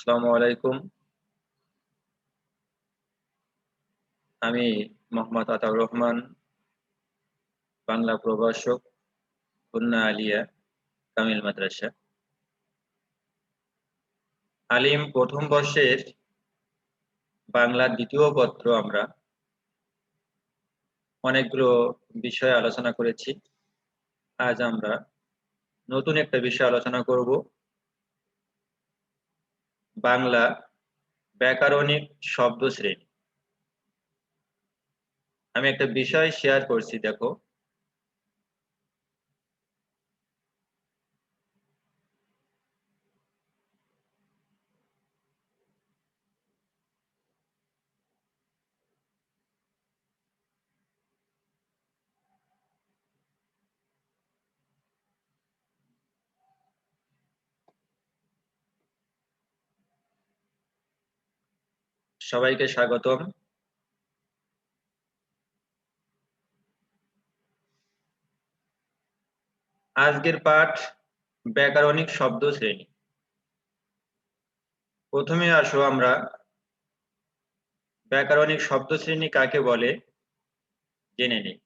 আসসালামু আলাইকুম। আমি মোহাম্মদ আতাউর রহমান, বাংলা প্রভাষক, খুলনা আলিয়া, কামিল মাদ্রাসা। আলিম প্রথম বর্ষের বাংলা দ্বিতীয় পত্র আমরা অনেকগুলো বিষয় আলোচনা করেছি। আজ আমরা নতুন একটা বিষয় আলোচনা করব। বাংলা ব্যাকরণিক শব্দ শ্রেণি আমি একটা বিষয় শেয়ার করছি দেখো। সবাইকে স্বাগতম। আজকের পাঠ ব্যাকরণিক শব্দ শ্রেণি প্রথমে আসো আমরা, ব্যাকরণিক শব্দ শ্রেণি কাকে বলে? জেনে নিই।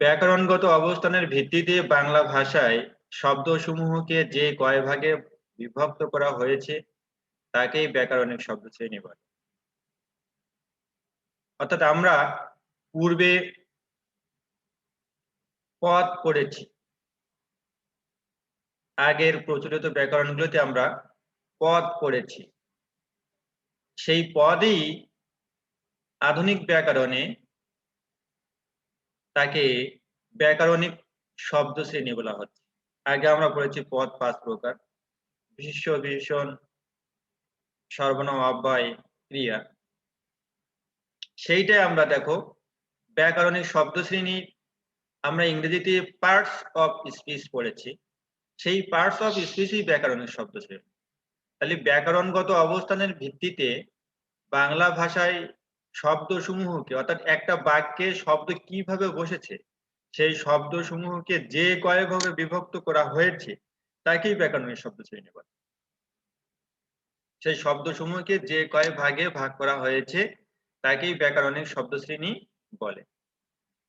ব্যাকরণগত অবস্থানের ভিত্তিতে বাংলা ভাষায় শব্দসমূহকে যে কয় ভাগে বিভক্ত করা হয়েছে, তাকেই ব্যাকরণিক শব্দ শ্রেণি বলে। অর্থাৎ আমরা পূর্বে পদ পড়েছি। আগের প্রচলিত ব্যাকরণগুলোতে আমরা পদ পড়েছি। সেই পদই আধুনিক ব্যাকরণে তাকে ব্যাকরণিক শব্দ শ্রেণি বলা হচ্ছে। আগে আমরা পড়েছি পদ, পাঁচ প্রকার। বিশেষ্য বিশেষণ সর্বনাম অব্যয়, ক্রিয়া। সেইটাই আমরা দেখো, ব্যাকরণিক শব্দ শ্রেণি আমরা ইংরেজিতে পার্টস অফ স্পিচ পড়েছি। সেই পার্টস অফ স্পিচই ব্যাকরণের শব্দ শ্রেণি। তাহলে ব্যাকরণগত অবস্থানের ভিত্তিতে বাংলা ভাষায় শব্দ সমূহকে অর্থাৎ একটা বাক্যে শব্দ কীভাবে বসেছে, সেই শব্দ সমূহকে যে কয়েকভাবে বিভক্ত করা হয়েছে, তাকেই ব্যাকরণের শব্দ শ্রেণি বলে। সেই শব্দ সমূহকে যে কয় ভাগে ভাগ করা হয়েছে, তাকেই ব্যাকরণিক শব্দ শ্রেণি বলে।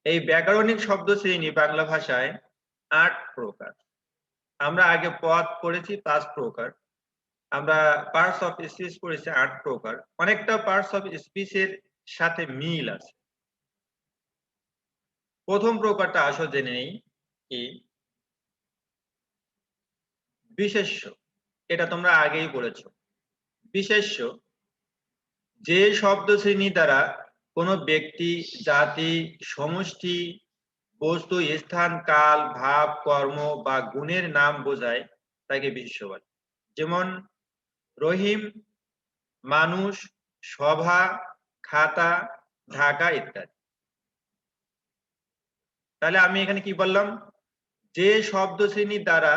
এই ব্যাকরণিক শব্দ শ্রেণি বাংলা ভাষায় আট প্রকার। আমরা আগে পদ পড়েছি, পাঁচ প্রকার। আমরা পার্টস অফ স্পিচ পড়েছি, আট প্রকার। অনেকটা পার্টস অফ স্পিচের সাথে মিল আছে। প্রথম প্রকারটা আসো জেনে নেই কি? বিশেষ্য, এটা তোমরা আগেই বলেছ। বিশেষ্য, যে শব্দ শ্রেণি দ্বারা কোনো ব্যক্তি, জাতি, সমষ্টি, বস্তু, স্থান, কাল, ভাব, কর্ম বা গুণের নাম বোঝায় তাকে বিশেষ্য বলে। যেমন রহিম, মানুষ, সভা খাতা, ঢাকা ইত্যাদি। তাহলে আমি এখানে কি বললাম? যে শব্দ শ্রেণি দ্বারা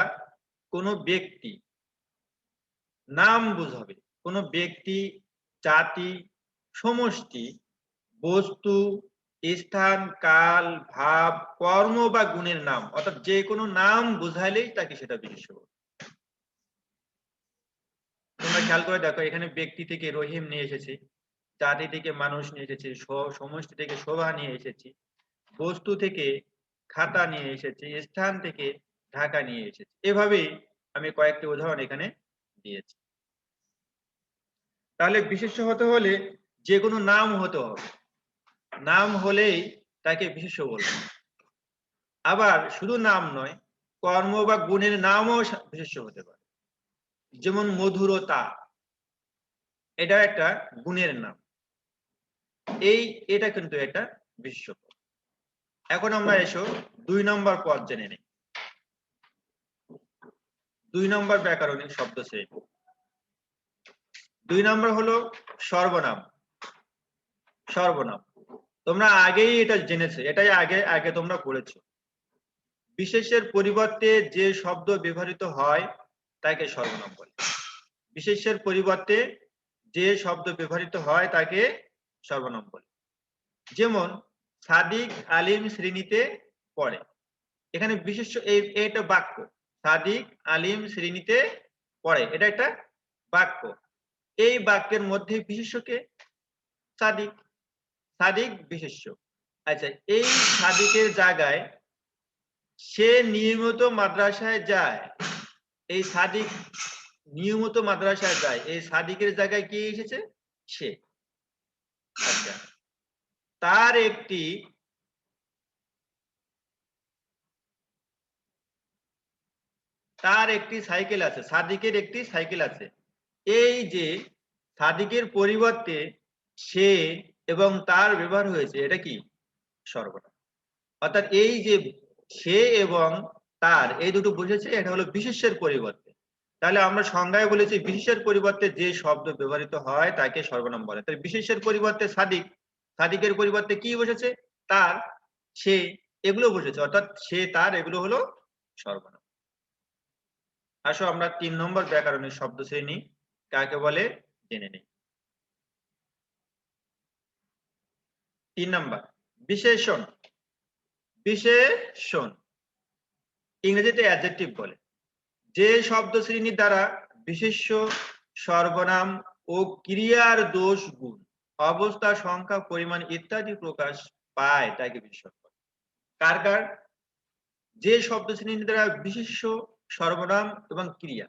কোনো ব্যক্তি নাম বুঝাবে, কোনো ব্যক্তি, জাতি, সমষ্টি, বস্তু, স্থান, কাল, ভাব, কর্ম বা গুণের নাম, অর্থাৎ যে কোনো নাম বুঝাইলেই তাকে সেটা বিশেষ তোমরা খেয়াল করে দেখো, এখানে ব্যক্তি থেকে রহিম নিয়ে এসেছি। থেকে মানুষ নিয়ে এসেছি সমষ্টি থেকে শোভা নিয়ে এসেছি, বস্তু থেকে খাতা নিয়ে এসেছি, স্থান থেকে ঢাকা নিয়ে এসেছি। এভাবেই আমি কয়েকটি উদাহরণ এখানে দিয়েছি। তাহলে বিশেষ্য হতে হলে যে কোনো নাম হতে হবে। নাম হলেই তাকে বিশেষ্য বলবে আবার শুধু নাম নয়, কর্ম বা গুণের নামও বিশেষ্য হতে পারে। যেমন মধুরতা এটা একটা গুণের নাম। এই, এটা কিন্তু একটা বিশেষ্য এখন আমরা এসো দুই নম্বর পদ জেনে নিই। দুই নম্বর ব্যাকরণিক শব্দ শ্রেণি। দুই নম্বর হলো সর্বনাম। সর্বনাম। তোমরা আগেই এটা জেনেছো, এটাই আগে আগে তোমরা পড়েছো। বিশেষের পরিবর্তে যে শব্দ ব্যবহৃত হয়, তাকে সর্বনাম বলে। বিশেষের পরিবর্তে যে শব্দ ব্যবহৃত হয়, তাকে সর্বনাম বলে যেমন সাদিক আলিম শ্রেণীতে পড়ে। এখানে বিশেষ এটা বাক্য। সাদিক আলিম শ্রেণীতে পড়ে। এটা একটা বাক্য। এই বাক্যের মধ্যে বিশেষ্যকে সাদিক। সাদিক বিশেষ্য। আচ্ছা এই সাদিকের জায়গায় সে নিয়মিত মাদ্রাসায় যায়। এই সাদিক নিয়মিত মাদ্রাসায় যায়। এই সাদিকের জায়গায় কি এসেছে? সে। তার একটি তার একটি সাইকেল আছে, সাদিকের একটি সাইকেল আছে। এই যে সাদিকের পরিবর্তে সে এবং তার ব্যবহার হয়েছে, এটা কি? সর্বনাম অর্থাৎ এই যে সে এবং তার, এই দুটো বুঝেছে, এটা হলো বিশেষের পরিবর্তে। তাহলে আমরা সংজ্ঞায় বলেছি বিশেষের পরিবর্তে যে শব্দ ব্যবহৃত হয় তাকে সর্বনাম বলে। তাহলে বিশেষের পরিবর্তে সাদিক, সাদিকের পরিবর্তে কি বসেছে? তার, সে, এগুলো বসেছে। অর্থাৎ সে, তার, এগুলো হলো সর্বনাম। আসো আমরা তিন নম্বর ব্যাকরণের শব্দ শ্রেণি কাকে বলে? জেনে নেই। তিন নম্বর, বিশেষণ। বিশেষণ। ইংরেজিতে অ্যাডজেক্টিভ বলে। যে শব্দ শ্রেণির দ্বারা বিশেষ্য সর্বনাম ও ক্রিয়ার দোষ গুণ, অবস্থা, সংখ্যা, পরিমাণ ইত্যাদি প্রকাশ পায় তাকে বিশেষণ কার। কার যে শব্দ শ্রেণির দ্বারা বিশেষ্য সর্বনাম এবং ক্রিয়া।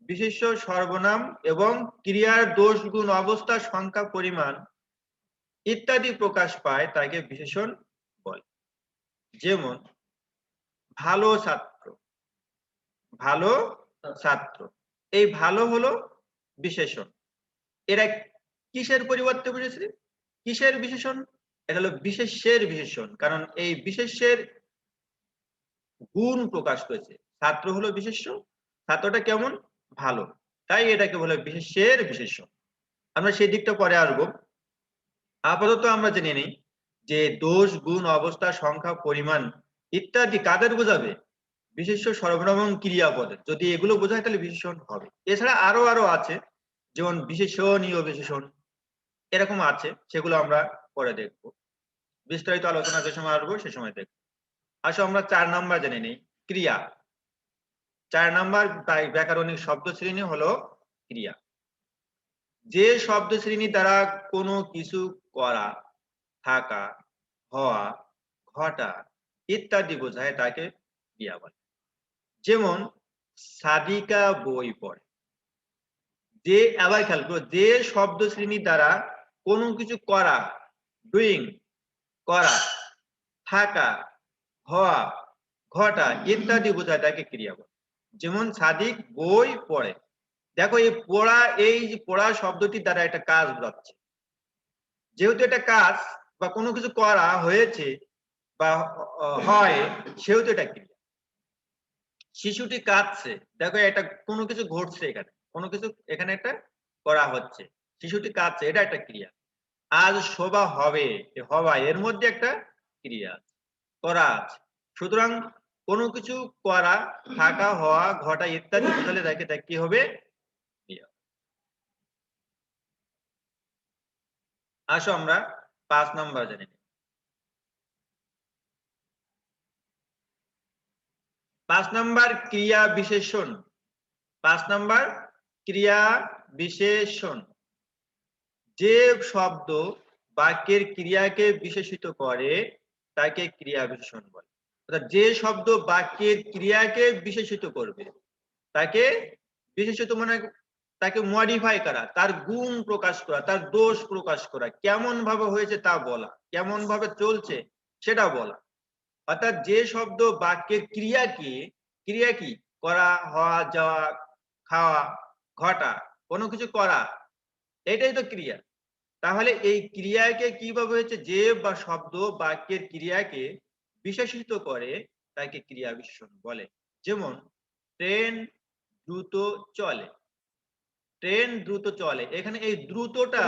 বিশেষ্য সর্বনাম এবং ক্রিয়ার দোষ গুণ, অবস্থা, সংখ্যা, পরিমাণ ইত্যাদি প্রকাশ পায় তাকে বিশেষণ বলে। যেমন, ভালো ছাত্র। ভালো ছাত্র। এই ভালো হলো বিশেষণ। এরা কিসের পরিবর্তে বুঝেছে? কিসের বিশেষণ? এটা হলো বিশেষের বিশেষণ। কারণ এই বিশেষের গুণ প্রকাশ করেছে। ছাত্র হলো বিশেষ্য, ছাত্রটা কেমন? ভালো। তাই এটাকে বলে বিশেষের বিশেষ্য আমরা সেই দিকটা পরে আসব। আপাতত আমরা জেনে নিই যে দোষ, গুণ, অবস্থা, সংখ্যা, পরিমাণ ইত্যাদি কাদের বোঝাবে? বিশেষ্য সর্বনাম এবং ক্রিয়াপদের যদি এগুলো বোঝায়, তাহলে বিশেষণ হবে। এছাড়া আরও আরও আছে, যেমন বিশেষণীয় বিশেষণ। এরকম আছে, সেগুলো আমরা পরে দেখব। বিস্তারিত আলোচনা যে সময় আসব, সে সময় দেখব। আসো, আমরা চার নাম্বার জেনে নিই। ক্রিয়া। চার নাম্বার ব্যাকরণিক শব্দ শ্রেণি হলো ক্রিয়া। যে শব্দ শ্রেণি দ্বারা কোনো কিছু করা, থাকা, হওয়া, ঘটা ইত্যাদি বোঝায়, তাকে ক্রিয়া বলে। যেমন সাদিকা বই পড়ে। যে, আবার খেয়াল করো, যে শব্দ শ্রেণি দ্বারা কোনো কিছু করা ডুইং করা, থাকা, হওয়া, ঘটা ইত্যাদি বোঝায় তাকে ক্রিয়া বলে। যেমন সাদিক বই পড়ে। দেখো, এই পড়া এই পড়া শব্দটির দ্বারা একটা কাজ বোঝাচ্ছে। যেহেতু এটা কাজ বা কোনো কিছু করা হয়েছে বা হয়, সেহেতু এটা ক্রিয়া। শিশুটি কাঁদছে। দেখো এটা কোনো কিছু ঘটছে এখানে। কোনো কিছু এখানে একটা করা হচ্ছে। শিশুটি কাঁদছে, এটা একটা ক্রিয়া। আজ শোভা হবে হওয়া, এর মধ্যে একটা ক্রিয়া আছে, করা আছে। সুতরাং কোনো কিছু করা, থাকা, হওয়া, ঘটা ইত্যাদি বোঝালে দেখে তা কি হবে? আসো আমরা পাঁচ নম্বর জেনে। পাঁচ নাম্বার ক্রিয়া বিশেষণ। পাঁচ নাম্বার ক্রিয়া বিশেষণ। যে শব্দ বাক্যের ক্রিয়াকে বিশেষিত করে, তাকে ক্রিয়া বিশেষণ বলে। অর্থাৎ যে শব্দ বাক্যের ক্রিয়াকে বিশেষিত করবে, তাকে বিশেষিত মানে তাকে মডিফাই করা, তার গুণ প্রকাশ করা, তার দোষ প্রকাশ করা কেমন ভাবে হয়েছে তা বলা কেমন ভাবে চলছে সেটা বলা। অর্থাৎ যে শব্দ বাক্যের ক্রিয়া কি ক্রিয়া কি? করা, হওয়া, যাওয়া, খাওয়া, ঘটা, কোনো কিছু করা, এটাই তো ক্রিয়া। তাহলে এই ক্রিয়াকে কীভাবে হয়েছে যে বা শব্দ, বাক্যের ক্রিয়াকে বিশেষিত করে, তাকে ক্রিয়া বিশেষণ বলে। যেমন, ট্রেন দ্রুত চলে। ট্রেন দ্রুত চলে। এখানে এই দ্রুতটা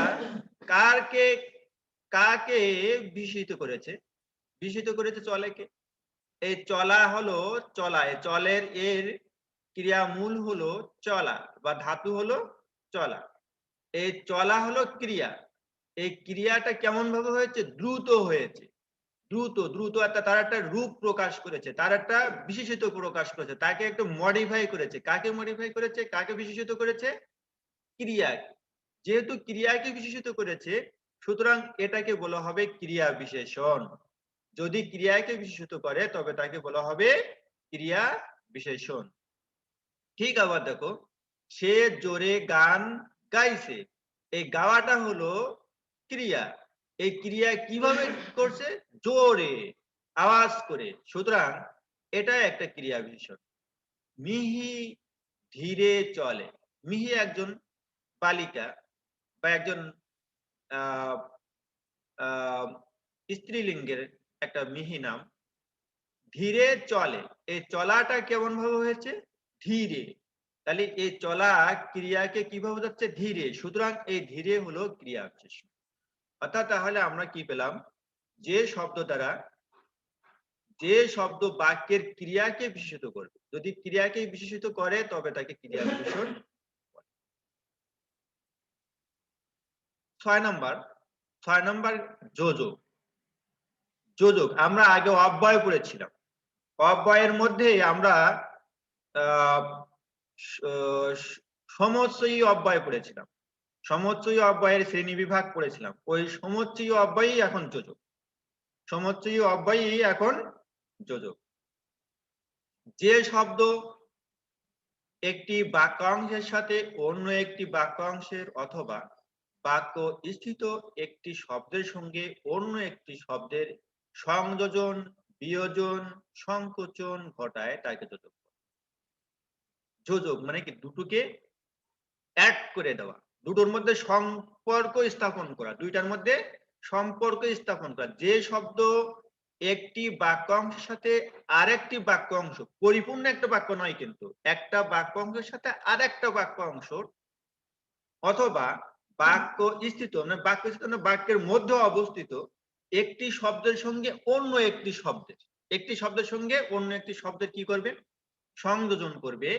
কারকে, কাকে বিশেষিত করেছে? বিশেষিত করেছে চলে কে? এই চলা হলো চলায় চলের এর ক্রিয়ামূল হলো চলা বা ধাতু হলো চলা। এই চলা হলো ক্রিয়া। এই ক্রিয়াটা কেমন ভাবে হয়েছে? দ্রুত হয়েছে। দ্রুত দ্রুত একটা, তার একটা রূপ প্রকাশ করেছে, তার একটা বিশেষিত প্রকাশ করেছে, তাকে একটু মডিফাই করেছে। কাকে মডিফাই করেছে? কাকে বিশেষিত করেছে? ক্রিয়াকে। যেহেতু ক্রিয়াকে বিশেষিত করেছে, সুতরাং এটাকে বলা হবে ক্রিয়া বিশেষণ। যদি ক্রিয়াকে বিশেষিত করে, তবে তাকে বলা হবে ক্রিয়া বিশেষণ। ঠিক আবার দেখো, সে জোরে গান গাইছে, এই গাওয়াটা হলো ক্রিয়া। এই ক্রিয়া কীভাবে করছে? জোরে, আওয়াজ করে। সুতরাং এটা একটা ক্রিয়া বিশেষণ। মিহি ধীরে চলে। মিহি একজন বালিকা বা একজন, আহ আহ, স্ত্রীলিঙ্গের একটা মিহি নাম। ধীরে চলে। এই চলাটা কেমন ভাবে হয়েছে? ধীরে। তাহলে এই চলা ক্রিয়াকে কীভাবে যাচ্ছে ধীরে। সুতরাং এই ধীরে হলো ক্রিয়া বিশেষণ অর্থাৎ তাহলে আমরা কি পেলাম? যে শব্দ দ্বারা যে শব্দ বাক্যের ক্রিয়াকে বিশেষিত করবে। যদি ক্রিয়াকে বিশেষিত করে, তবে তাকে ক্রিয়া বিশেষণ। ছয় নম্বর। ছয় নম্বর যোজক। যোজক, আমরা আগে অব্যয় পড়েছিলাম অব্যয়ের মধ্যে আমরা, আহ, স- স- সমোচ্চয়ী অব্যয় পড়েছিলাম সমোচ্চয়ী অব্যয়ের শ্রেণি বিভাগ পড়েছিলাম ওই সমোচ্চয়ী অব্যয়ই এখন যোজক। সমোচ্চয়ী অব্যয়ই এখন যোজক। যে শব্দ একটি বাক্যাংশের সাথে অন্য একটি বাক্যাংশের অথবা বাক্য স্থিত একটি শব্দের সঙ্গে অন্য একটি শব্দের সংযোজন, বিয়োজন, সংকোচন ঘটায় তাকে যোজক যোজক মানে কি? দুটোকে এক করে দেওয়া। দুটোর মধ্যে সম্পর্ক স্থাপন করা। দুইটার মধ্যে সম্পর্ক স্থাপন করা। যে শব্দ একটি বাক্যাংশের সাথে আরেকটি বাক্যাংশ, পরিপূর্ণ একটা বাক্য নয় কিন্তু, একটা বাক্য অংশের সাথে আরেকটা বাক্যাংশ অথবা বাক্য স্থিত মানে বাক্য স্থিত মানে বাক্যের মধ্যে অবস্থিত একটি শব্দের সঙ্গে অন্য একটি শব্দের একটি শব্দের সঙ্গে অন্য একটি শব্দের কি করবে? সংযোজন করবে,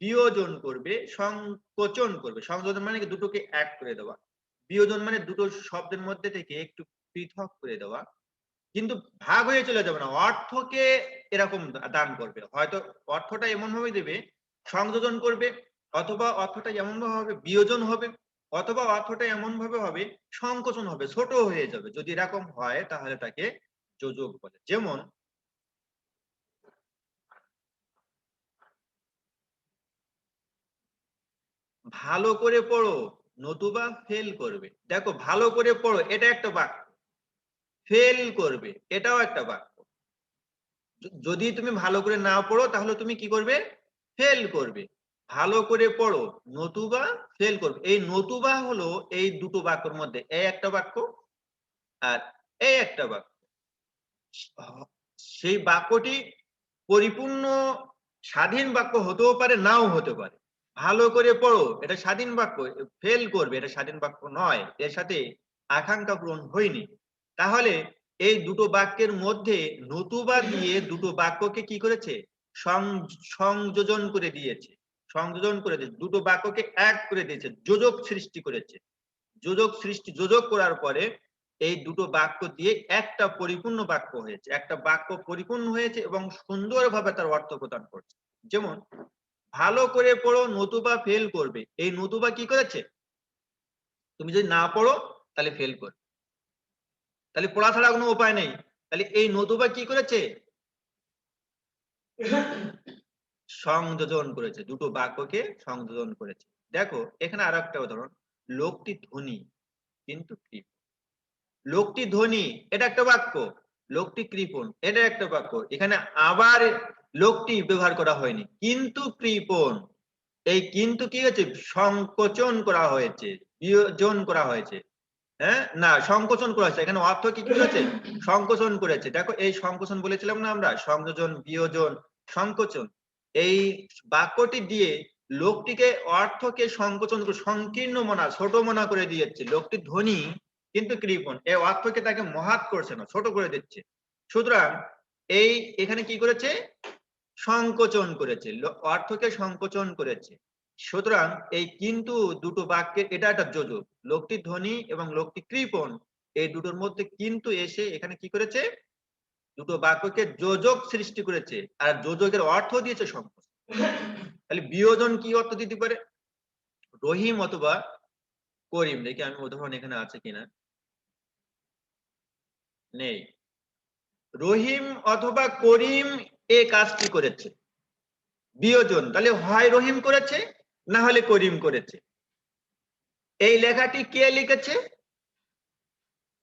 বিয়োজন করবে, সংকোচন করবে। সংযোজন মানে দুটোকে এক করে দেওয়া। বিয়োজন মানে দুটো শব্দের মধ্যে থেকে একটু পৃথক করে দেওয়া। কিন্তু ভাগ হয়ে চলে যাবে না। অর্থকে এরকম দান করবে। হয়তো অর্থটা এমন ভাবে দেবে, সংযোজন করবে, অথবা অর্থটা এমন ভাবে বিয়োজন হবে। অথবা অর্থটা এমন ভাবে হবে, সংকোচন হবে, ছোট হয়ে যাবে। যদি এরকম হয়, তাহলে তাকে যোজক বলে। যেমন ভালো করে পড়ো, নতুবা ফেল করবে। দেখো, ভালো করে পড়ো, এটা একটা বাক্য। ফেল করবে, এটাও একটা বাক্য। যদি তুমি ভালো করে না পড়ো, তাহলে তুমি কি করবে? ফেল করবে। ভালো করে পড়ো, নতুবা ফেল করবে। এই নতুবা হলো এই দুটো বাক্যের মধ্যে এই একটা বাক্য আর এই একটা বাক্য। সেই বাক্যটি পরিপূর্ণ স্বাধীন বাক্য হতেও পারে, নাও হতে পারে। ভালো করে পড়ো, এটা স্বাধীন বাক্য ফেল করবে, এটা স্বাধীন বাক্য নয়, এর সাথে আকাঙ্ক্ষা পূরণ হয়নি। তাহলে এই দুটো বাক্যের মধ্যে নতুবা দিয়ে দুটো বাক্যকে কি করেছে? সংযোজন করে দিয়েছে। সংযোজন করে দিয়েছে দুটো বাক্যকে এক করে দিয়েছে, যোজক সৃষ্টি করেছে। যোজক সৃষ্টি, যোজক করার পরে এই দুটো বাক্য দিয়ে একটা পরিপূর্ণ বাক্য হয়েছে। একটা বাক্য পরিপূর্ণ হয়েছে এবং সুন্দরভাবে তার অর্থ প্রদান করছে। যেমন, ভালো করে পড়ো, নতুবা ফেল করবে। এই নতুবা কি করেছে? তুমি যদি না পড়ো, তাহলে ফেল করবে। তাহলে পড়া ছাড়া কোনো উপায় নেই। তাহলে এই নতুবা কি করেছে? সংযোজন করেছে, দুটো বাক্যকে সংযোজন করেছে। দেখো, এখানে আরও একটা উদাহরণ, লোকটি ধনী, কিন্তু কৃপণ। লোকটি ধনী, এটা একটা বাক্য, লোকটি কৃপণ, এটা একটা বাক্য। এখানে আবার লোকটি ব্যবহার করা হয়নি, কিন্তু কৃপণ। এই কিন্তু কি হয়েছে? সংকোচন করা হয়েছে, বিয়োজন করা হয়েছে। হ্যাঁ? না, সংকোচন করা হয়েছে। এখানে অর্থ কি কি করেছে সংকোচন করেছে। দেখো, এই সংকোচন বলেছিলাম না আমরা? সংযোজন, বিয়োজন, সংকোচন। এই বাক্যটি দিয়ে লোকটিকে অর্থকে সংকোচন করে, সংকীর্ণ মনা, ছোট মনা করে দিয়েছে। লোকটি ধনী, কিন্তু কৃপণ। এই অর্থকে তাকে মহাত করছে না, ছোট করে দিচ্ছে। সুতরাং এই এখানে কি করেছে? সংকোচন করেছে। অর্থকে সংকোচন করেছে। সুতরাং এই কিন্তু দুটো বাক্যে এটা একটা যোজক। লোকটি ধ্বনি এবং লোকটি কৃপণ। এই দুটোর মধ্যে কিন্তু এসে এখানে কি করেছে? দুটো বাক্যকে যোজক সৃষ্টি করেছে আর যোজকের অর্থ দিয়েছে সংকোচ তাহলে বিয়োজন কি অর্থ দিতে পারে? রহিম অথবা করিম, দেখি আমি উদাহরণ এখানে আছে কিনা। নেই। রহিম অথবা করিম এ কাজটি করেছে। বিয়োজন, তাহলে হয় রহিম করেছে না হলে করিম করেছে? এই লেখাটি কে লিখেছে?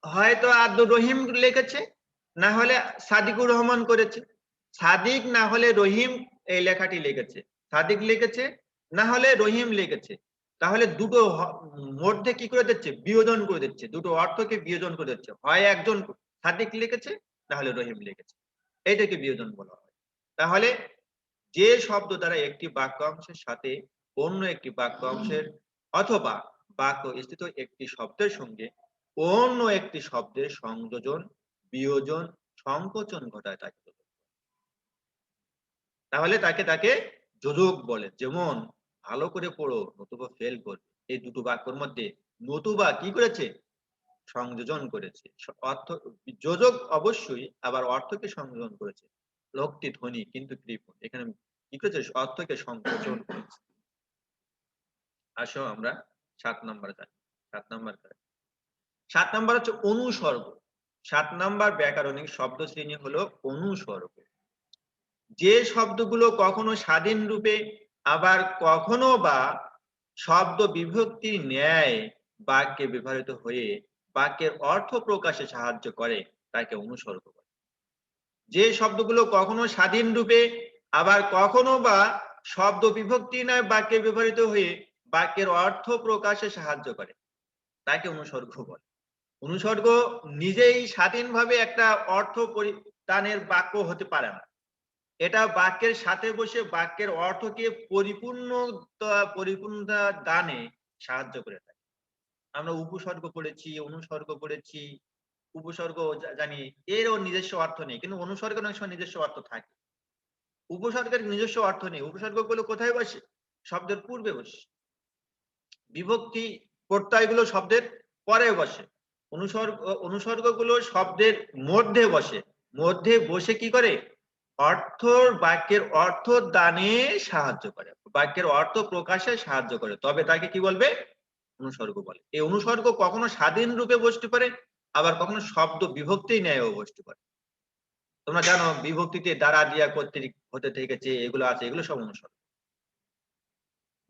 হয়তো আব্দুর রহিম লিখেছে। না হলে সাদিকুর রহমান করেছে। সাদিক না হলে রহিম এই লেখাটি লিখেছে। সাদিক লিখেছে, না হলে রহিম লিখেছে। তাহলে দুটো মধ্যে কি করে দিচ্ছে? বিয়োজন করে দিচ্ছে। দুটো অর্থকে বিয়োজন করে দিচ্ছে। হয় একজন সাদিক লিখেছে, না হলে রহিম লিখেছে। এটাকে বিয়োজন বলা হয়। তাহলে যে শব্দ দ্বারা একটি বাক্যাংশের সাথে অন্য একটি বাক্যাংশের অথবা বাক্য স্থিত একটি শব্দের সঙ্গে অন্য একটি শব্দের সংযোজন বিয়োজন সংকোচন ঘটায় তাকে তাহলে তাকে তাকে যোজক বলে, যেমন ভালো করে পড়ো, নতুবা ফেল করবে। এই দুটো বাক্যের মধ্যে নতুবা কি করেছে? সংযোজন করেছে। অর্থ, যোজক অবশ্যই, আবার অর্থকে সংযোজন করেছে। লোকটি ধনী, কিন্তু কৃপণ। এখানে কি করেছে? অর্থকে সংকোচন করেছে। আসো আমরা সাত নম্বর যাই। সাত নম্বর সাত নম্বর হচ্ছে অনুসর্গ। সাত নাম্বার ব্যাকরণিক শব্দ শ্রেণি হলো অনুসর্গ যে শব্দগুলো কখনো স্বাধীন রূপে, আবার কখনো বা শব্দ বিভক্তির ন্যায় বাক্যে ব্যবহৃত হয়ে বাক্যের অর্থ প্রকাশে সাহায্য করে, তাকে অনুসর্গ বলে। যে শব্দগুলো কখনো স্বাধীন রূপে, আবার কখনো বা শব্দ বিভক্তি নয় বাক্যে ব্যবহৃত হয়ে বাক্যের অর্থ প্রকাশে সাহায্য করে, তাকে অনুসর্গ বলে। অনুসর্গ নিজেই স্বাধীনভাবে একটা অর্থ পরিদানের বাক্য হতে পারে না। এটা বাক্যের সাথে বসে বাক্যের অর্থকে পরিপূর্ণতা পরিপূর্ণতা দানে সাহায্য করে থাকে। আমরা উপসর্গ পড়েছি, অনুসর্গ পড়েছি, উপসর্গ জানি এরও নিজস্ব অর্থ নেই, কিন্তু অনুসর্গের অনেক সময় নিজস্ব অর্থ থাকে। উপসর্গের নিজস্ব অর্থ নেই, উপসর্গগুলো কোথায় বসে? শব্দের পূর্বে বসে। বিভক্তি প্রত্যয়গুলো শব্দের পরে বসে। অনুসর্গ, অনুসর্গগুলো শব্দের মধ্যে বসে। মধ্যে বসে কি করে? অর্থ বাক্যের অর্থ দানে সাহায্য করে। বাক্যের অর্থ প্রকাশে সাহায্য করে। তবে তাকে কি বলবে? অনুসর্গ বলে। এই অনুসর্গ কখনো স্বাধীন রূপে বসতে পারে, আবার কখনো শব্দ বিভক্তি ন্যায়ও বসতে পারে। তোমরা জানো, বিভক্তিতে দ্বারা দিয়া কর্তৃক হতে থেকেছে, এগুলো আছে, এগুলো সব অনুসর্গ।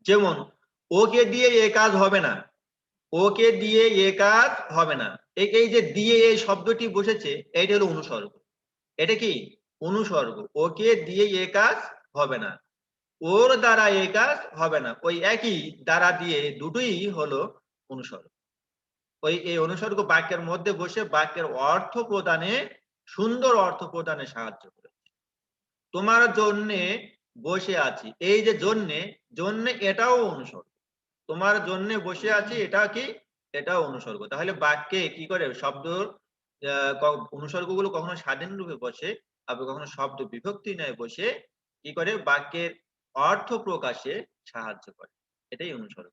যেমন, ওকে দিয়ে এ কাজ হবে না ওকে দিয়ে এ কাজ হবে না। এই যে দিয়ে এই শব্দটি বসেছে, এইটা হলো অনুসর্গ। এটা কি? অনুসর্গ। ওকে দিয়ে এ কাজ হবে না। ওর দ্বারা এ কাজ হবে না। ওই একই দ্বারা দিয়ে দুটোই হলো অনুসর্গ। ওই, এই অনুসর্গ বাক্যের মধ্যে বসে বাক্যের অর্থ প্রদানে, সুন্দর অর্থ প্রদানে সাহায্য করে তোমার জন্যে বসে আছি। এই যে জন্যে জন্যে এটাও অনুসর্গ। তোমার জন্যে বসে আছি এটা কি? এটাও অনুসর্গ। তাহলে বাক্যে কি করে? শব্দ আহ, ক- অনুসর্গগুলো কখনো স্বাধীন রূপে বসে আবার কখনো শব্দ বিভক্তি নয় বসে কি করে? বাক্যের অর্থ প্রকাশে সাহায্য করে। এটাই অনুসর্গ।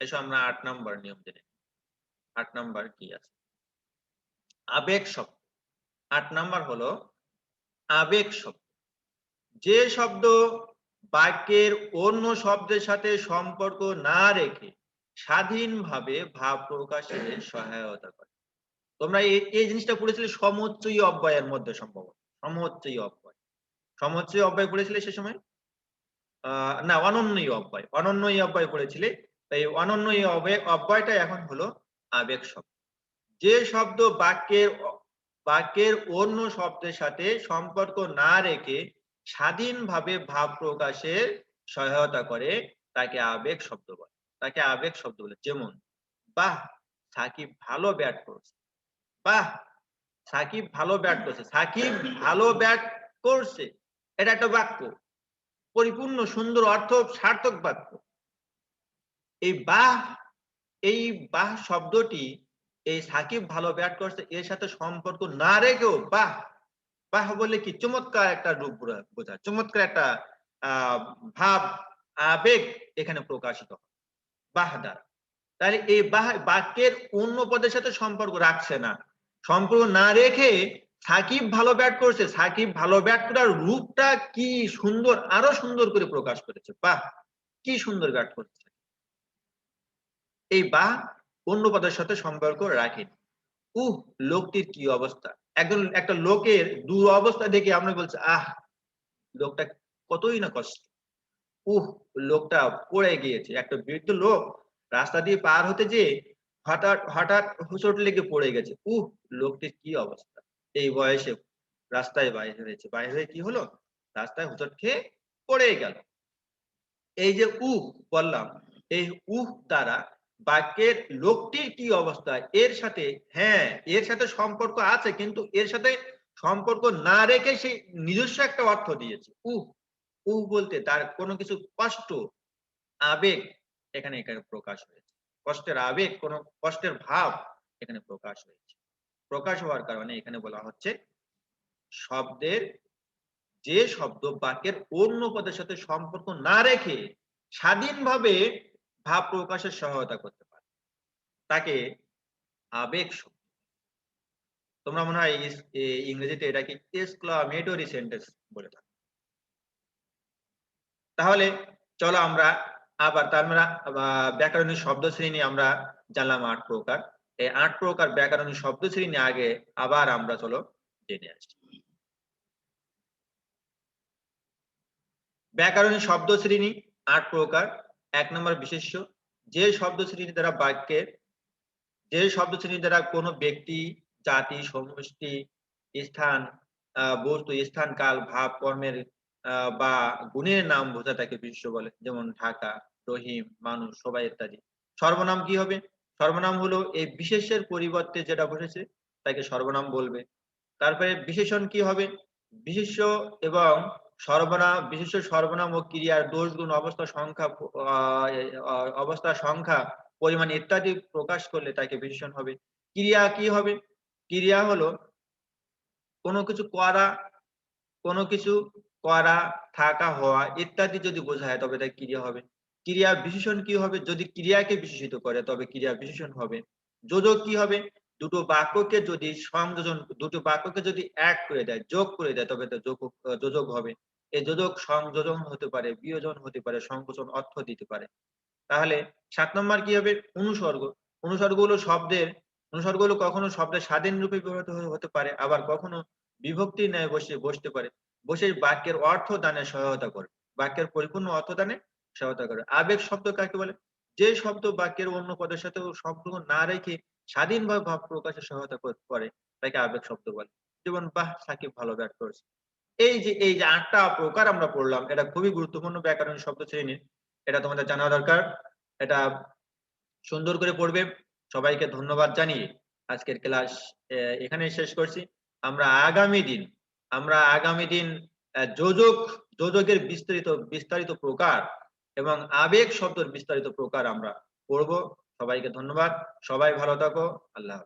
এসো আমরা আট নম্বর নিয়ম জেনে আট নম্বর কি আছে? আবেগ শব্দ। আট নম্বর হলো আবেগ শব্দ। যে শব্দ বাক্যের অন্য শব্দের সাথে সম্পর্ক না রেখে স্বাধীনভাবে ভাব প্রকাশে সহায়তা করে। তোমরা এই জিনিসটা পড়েছিলে সমোচ্চয়ী অব্যয়ের মধ্যে সম্ভবত সমোচ্চয়ী অব্যয়। সমোচ্চয়ী অব্যয় পড়েছিলে সে সময়? না অনন্যই অব্যয় অনন্যই অব্যয় পড়েছিলে। তাই অনন্যই অব্যয়, অব্যয়টা এখন হলো আবেগ শব্দ। যে শব্দ বাক্যের বাক্যের অন্য শব্দের সাথে সম্পর্ক না রেখে স্বাধীনভাবে ভাব প্রকাশের সহায়তা করে, তাকে আবেগ শব্দ বলে। তাকে আবেগ শব্দ বলে। যেমন, বাহ, সাকিব ভালো ব্যাট করছে। বাহ, সাকিব ভালো ব্যাট করছে। সাকিব ভালো ব্যাট করছে। এটা একটা বাক্য। পরিপূর্ণ, সুন্দর অর্থ সার্থক বাক্য। এই বাহ এই বাহ শব্দটি এই সাকিব ভালো ব্যাট করছে, এর সাথে সম্পর্ক না রেখেও, বাহ বাহ বলে কি চমৎকার একটা রূপ বোঝা- চমৎকার একটা ভাব, আবেগ এখানে প্রকাশিত হয়। বাহ দ্বারা। তাহলে এই বাক্যের অন্য পদের সাথে সম্পর্ক রাখছে না। সম্পর্ক না রেখে সাকিব ভালো ব্যাট করছে। সাকিব ভালো ব্যাট করার রূপটা কি সুন্দর, আরও সুন্দর করে প্রকাশ করেছে। বাহ, কি সুন্দর ব্যাট করছে এই বাহ অন্য পদের সাথে সম্পর্ক রাখেনি। উহ, লোকটির কি অবস্থা? একজন একটা লোকের দু অবস্থা দেখে আমরা বলছি, আহ, লোকটা কতই না কষ্ট। উহ, লোকটা পড়ে গিয়েছে। একটা বৃদ্ধ লোক রাস্তা দিয়ে পার হতে যে হঠাৎ হঠাৎ হুচট লেগে পড়ে গেছে। উহ, লোকটির কি অবস্থা? এই বয়সে রাস্তায় বাইরে হয়েছে। বাইরে হয়ে কি হলো? রাস্তায় হুচট খেয়ে পড়ে গেল। এই যে উহ বললাম, এই উহ দ্বারা বাক্যের লোকটির কি অবস্থা? এর সাথে হ্যাঁ এর সাথে সম্পর্ক আছে, কিন্তু এর সাথে সম্পর্ক না রেখে সে নিজস্ব একটা অর্থ দিয়েছে। উহ উহ বলতে তার কোনো কিছু কষ্ট, আবেগ এখানে এখানে প্রকাশ হয়েছে। কষ্টের আবেগ, কোনো কষ্টের ভাব এখানে প্রকাশ হয়েছে। প্রকাশ হওয়ার কারণে এখানে বলা হচ্ছে, শব্দের যে শব্দ বাক্যের অন্য পদের সাথে সম্পর্ক না রেখে স্বাধীনভাবে ভাব প্রকাশের সহায়তা করতে পারে। তাকে আবেগ শব্দ তোমরা মনে হয় ইংরেজিতে এটাকে এক্সক্লামেটরি সেন্টেন্স বলে থাকো। তাহলে চলো আমরা আবার তার মানে আহ, ব্যাকরণিক শব্দ শ্রেণি আমরা জানলাম আট প্রকার। এই আট প্রকার ব্যাকরণের শব্দ শ্রেণি আগে আবার আমরা চলো জেনে আসি। ব্যাকরণের শব্দ শ্রেণি আট প্রকার। এক নম্বর বিশেষ্য, যে শব্দ শ্রেণি দ্বারা বাক্যের যে শব্দ শ্রেণি দ্বারা কোনো ব্যক্তি, জাতি, সমষ্টি, স্থান বস্তু, স্থান, কাল, ভাব, কর্মের বা গুণের নাম বোঝা তাকে বিশেষ্য বলে। যেমন ঢাকা, রহিম, মানুষ, সবাই ইত্যাদি। সর্বনাম কি হবে? সর্বনাম হলো এই বিশেষের পরিবর্তে যেটা বসেছে, তাকে সর্বনাম বলবে। তারপরে বিশেষণ কি হবে? বিশেষ্য এবং সর্বনাম বিশেষ্য সর্বনাম ও ক্রিয়ার দোষ গুণ অবস্থা সংখ্যা অবস্থা সংখ্যা, পরিমাণ ইত্যাদি প্রকাশ করলে তাকে বিশেষণ হবে। ক্রিয়া কি হবে? ক্রিয়া হলো কোনো কিছু করা, কোনো কিছু করা, থাকা, হওয়া ইত্যাদি যদি বোঝায় তবে তা ক্রিয়া হবে। ক্রিয়া বিশেষণ কি হবে? যদি ক্রিয়াকে বিশেষিত করে তবে ক্রিয়া বিশেষণ হবে। যোজক কি হবে? দুটো বাক্যকে যদি সংযোজন, দুটো বাক্যকে যদি এক করে দেয়, যোগ করে দেয় তবে তা যোগ, যোজক হবে। এই যোজক সংযোজন হতে পারে, বিয়োজন হতে পারে, সংকোচন অর্থ দিতে পারে। তাহলে সাত নম্বর কি হবে? অনুসর্গ। অনুসর্গ হলো শব্দের, অনুসর্গ হলো কখনো শব্দের স্বাধীন রূপে ব্যবহৃত হতে- পারে, আবার কখনো বিভক্তির ন্যায় বসে, বসতে পারে। বসে বাক্যের অর্থ দানে সহায়তা করে, বাক্যের পরিপূর্ণ অর্থ দানে সহায়তা করে। আবেগ শব্দ কাকে বলে? যে শব্দ বাক্যের অন্য পদের সাথে সম্পর্ক না রেখে স্বাধীনভাবে ভাব প্রকাশে সহায়তা করে, তাকে আবেগ শব্দ বলে। যেমন, বাহ, সাকিব ভালো ব্যাট করেছে। এই যে এই যে আটটা প্রকার আমরা পড়লাম, এটা খুবই গুরুত্বপূর্ণ ব্যাকরণ শব্দ শ্রেণির। এটা তোমাদের জানা দরকার। এটা সুন্দর করে পড়বে। সবাইকে ধন্যবাদ জানিয়ে আজকের ক্লাস এখানে শেষ করছি। আমরা আগামী দিন, আমরা আগামী দিন যোজক, যোজকের বিস্তারিত বিস্তারিত প্রকার এবং আবেগ শব্দের বিস্তারিত প্রকার আমরা পড়ব। সবাইকে ধন্যবাদ। সবাই ভালো থাকো। আল্লাহ।